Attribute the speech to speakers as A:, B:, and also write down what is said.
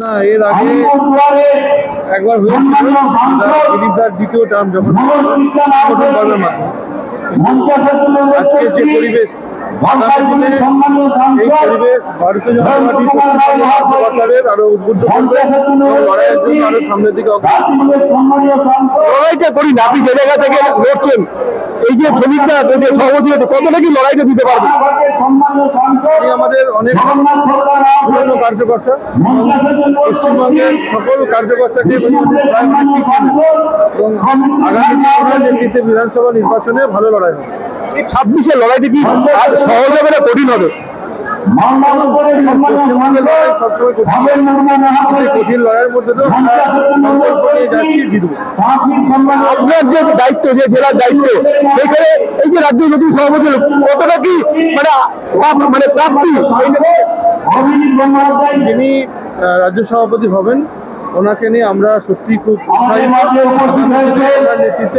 A: না এর আগে একবার হয়েছিল দিলীপ দার দ্বিতীয় টার্ম যখন সংগঠন কর্মের মাধ্যমে আজকে যে পরিবেশ এই পরিবেশ ভারতীয় সরকারের আরও উদ্বুদ্ধ করবে লড়াইয়ের জন্য আরও সামনের দিকে অগ্রসর করবে।
B: লড়াইটা করি না আপনি যে জায়গা থেকে লড়ছেন এই যে শ্রমিকরা সভাপতি কতটা কি লড়াইটা দিতে পারবে?
A: আমাদের অনেক পুরনো কার্যকর্তা পশ্চিমবঙ্গের সকল কার্যকর্তাকে এবং আগামী নেতৃত্বে বিধানসভা নির্বাচনে ভালো লড়াই হবে।
B: ছাব্বিশে লড়াইটি কি সহজ হবে না কঠিন হবে?
A: এই
B: আপনার যে দায়িত্ব যে জেলার দায়িত্ব সেখানে এই যে রাজ্য নতুন সভাপতি কতটা কি মানে মানে প্রাপ্তি?
A: যিনি রাজ্য সভাপতি হবেন ওনাকে নিয়ে আমরা সত্যি খুব নেতৃত্বে